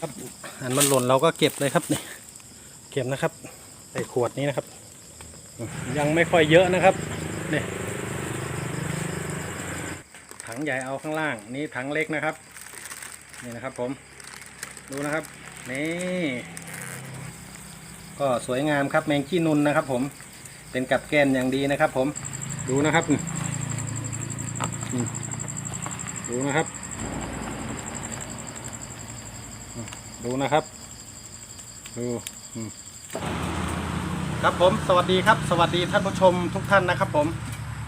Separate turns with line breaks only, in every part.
ครับอันมันหล่นเราก็เก็บเลยครับนี่เก็บนะครับใส่ขวดนี้นะครับ ยังไม่ค่อยเยอะนะครับนี่ถังใหญ่เอาข้างล่าง นี่ถังเล็กนะครับ นี่นะครับผมดูนะครับนี่ก็สวยงามครับแมงขี้นุนนะครับ ผมเป็นกับแกนอย่างดีนะครับ ผมดูนะครับดูนะครับ ดูนะครับ ดูครับผมสวัสดีครับ สวัสดีท่านผู้ชมทุกท่านนะครับ ผม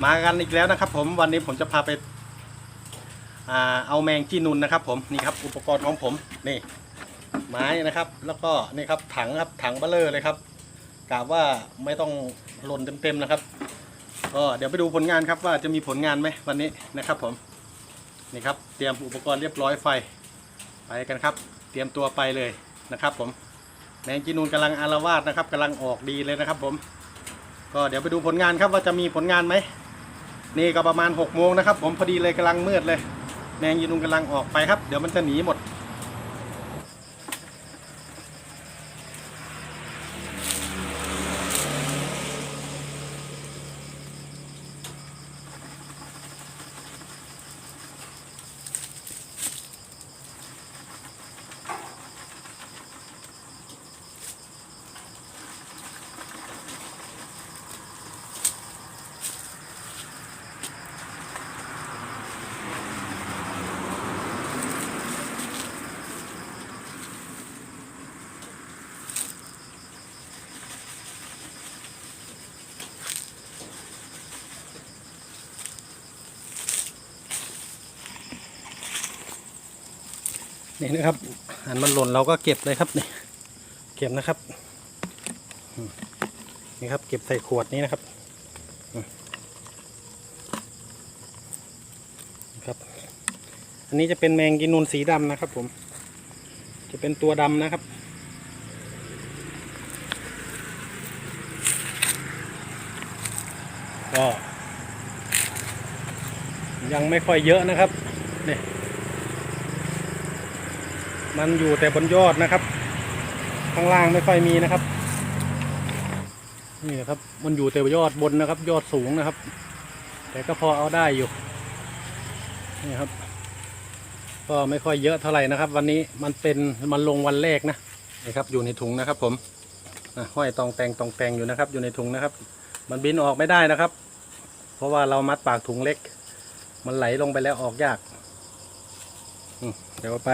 มากันอีกแล้วนะครับ ผมวันนี้ผมจะพาไปอาเอาแมงจีนุนนะครับ ผมนี่ครับ อุปกรณ์ของผมนี่ ไม้นะครับ แล้วก็นี่ครับถังครับถังเบลเลอร์เลยครับกะว่าไม่ต้องหล่นเต็มๆนะครับก็เดี๋ยวไปดูผลงานครับว่าจะมีผลงานไหมวันนี้นะครับ ผมนี่ครับ เตรียมอุปกรณ์เรียบร้อยไฟไปกันครับ เตรียมตัวไปเลยนะครับผมแมงจีนูนกำลังอารวาสนะครับกำลังออกดีเลยนะครับ ผม ก็เดี๋ยวไปดูผลงานครับว่าจะมีผลงานไหมนี่ก็ประมาณ6กโมงนะครับ ผมพอดีเลยกำลังมืดเลย แมงจีนูนกำลังออกไปครับ เดี๋ยวมันจะหนีหมด นี่นะครับอันมันหล่นเราก็เก็บเลยครับนี่เก็บนะครับนี่ครับ เก็บใส่ขวดนี้นะครับครับ อันนี้จะเป็นแมงกินนูนสีดำนะครับ ผม จะเป็นตัวดำนะครับก็ยังไม่ค่อยเยอะนะครับนี่ มันอยู่แต่บนยอดนะครับ ข้างล่างไม่ค่อยมีนะครับ นี่นะครับ มันอยู่แต่ยอดบนนะครับ ยอดสูงนะครับ แต่ก็พอเอาได้อยู่ นี่ครับ ก็ไม่ค่อยเยอะเท่าไหร่นะครับ วันนี้มันเป็นมันลงวันแรกนะนี่ครับ อยู่ในถุงนะครับ ผมห้อยตองแตงตองแตงอยู่นะครับ อยู่ในถุงนะครับ มันบินออกไม่ได้นะครับ เพราะว่าเรามัดปากถุงเล็ก มันไหลลงไปแล้วออกยากเดี๋ยวไป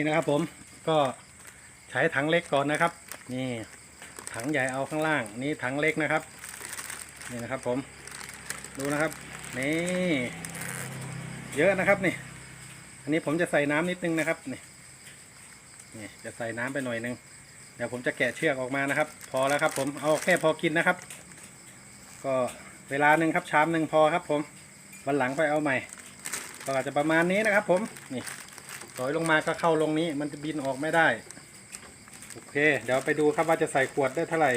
นี่นะครับผมก็ใช้ถังเล็กก่อนนะครับ นี่ถังใหญ่เอาข้างล่าง นี่ถังเล็กนะครับ นี่นะครับผมดูนะครับนี่เยอะนะครับนี่ อันนี้ผมจะใส่น้ำนิดนึงนะครับนี่นี่จะใส่น้ำไปหน่อยนึงเดี๋ยวผมจะแกะเชือกออกมานะครับ พอแล้วครับ ผมเอาแค่พอกินนะครับ ก็เวลาหนึ่งครับชามหนึ่งพอครับ ผมวันหลังไปเอาใหม่ก็อาจจะประมาณนี้นะครับ ผมนี่ ถอยลงมาก็เข้าลงนี้ มันจะบินออกไม่ได้ โอเค เดี๋ยวไปดูครับว่าจะใส่ขวดได้เท่าไหร่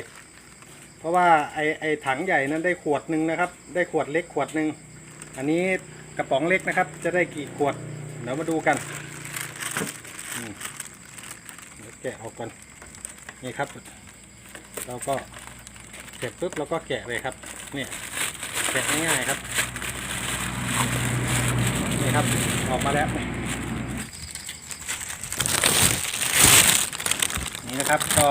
เพราะว่าไอไอถังใหญ่นั้นได้ขวดหนึ่งนะครับ ได้ขวดเล็กขวดหนึ่ง อันนี้กระป๋องเล็กนะครับ จะได้กี่ขวด เดี๋ยวมาดูกันเดี๋ยวแกะออกกันนี่ครับ เราก็เสร็จปุ๊บเราก็แกะเลยครับ เนี่ยแกะง่ายๆครับ นี่ครับ ออกมาแล้ว นี่นะครับก็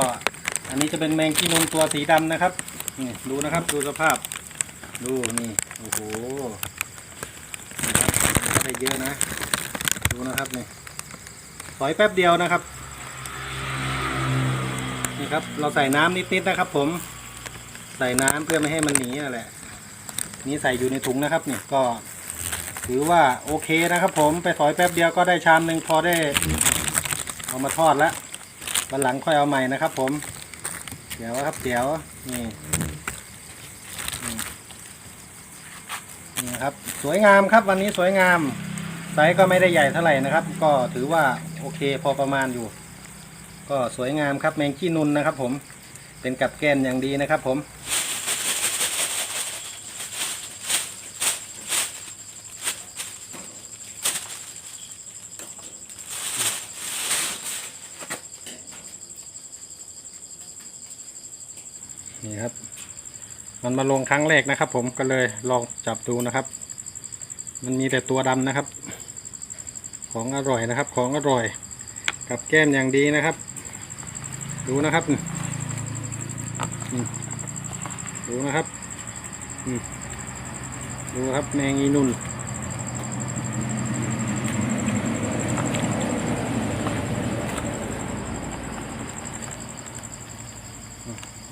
อันนี้จะเป็นแมงกีนูนตัวสีดำนะครับนี่ดูนะครับดูสภาพ ดูนี่โอ้โหนี่ครับก็ได้เยอะนะ ดูนะครับนี่สอยแป๊บเดียวนะครับนี่ครับเราใส่น้ำนิดๆนะครับ ผมใส่น้ำเพื่อไม่ให้มันหนีนั่นแหละ นี่ใส่อยู่ในถุงนะครับนี่ก็ถือว่าโอเคนะครับ ผมไปสอยแป๊บเดียวก็ได้ชามหนึ่งพอได้ เอามาทอดแล้ววันหลังค่อยเอาใหม่นะครับ ผม เดี๋ยวครับเดี๋ยวนี่นี่ครับสวยงามครับวันนี้สวยงามไซส์ก็ไม่ได้ใหญ่เท่าไหร่นะครับ ก็ถือว่าโอเคพอประมาณอยู่ ก็สวยงามครับแมงขี้นุนนะครับ ผมเป็นกับแกนอย่างดีนะครับ ผม นี่ครับ มันมาลงครั้งแรกนะครับ ผมก็เลยลองจับดูนะครับ มันมีแต่ตัวดำนะครับ ของอร่อยนะครับ ของอร่อย กับแก้มอย่างดีนะครับ ดูนะครับดูนะครับดูครับแมงอีนุน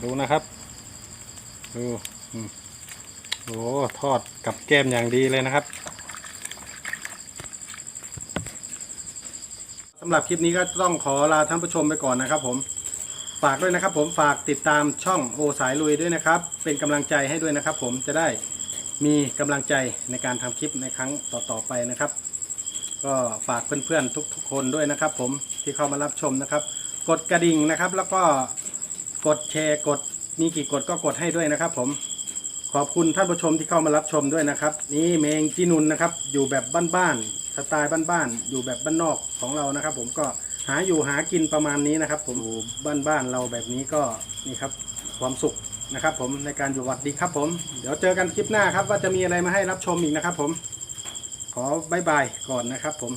ดูนะครับ ดูอืมโอ้ทอดกับแก้มอย่างดีเลยนะครับสำหรับคลิปนี้ก็ต้องขอลาท่านผู้ชมไปก่อนนะครับผมฝากด้วยนะครับผมฝากติดตามช่องโอสายลุยด้วยนะครับ เป็นกำลังใจให้ด้วยนะครับ ผมจะได้มีกำลังใจในการทำคลิปในครั้งต่อๆไปนะครับ ก็ฝากเพื่อนๆทุก ๆ คนด้วยนะครับ ผมที่เข้ามารับชมนะครับ กดกระดิ่งนะครับ แล้วก็กดแชร์กด มีกี่กดก็กดให้ด้วยนะครับผมขอบคุณท่านผู้ชมที่เข้ามารับชมด้วยนะครับ นี่เมงจีนุนนะครับอยู่แบบบ้านๆสไตล์บ้านๆอยู่แบบบ้านนอกของเรานะครับ ผมก็หาอยู่หากินประมาณนี้นะครับ ผมอยู่บ้านๆเราแบบนี้ก็นี่ครับความสุขนะครับ ผมในการอยู่วัดดีครับ ผมเดี๋ยวเจอกันคลิปหน้าครับ ว่าจะมีอะไรมาให้รับชมอีกนะครับ ผมขอบายบายก่อนนะครับ ผม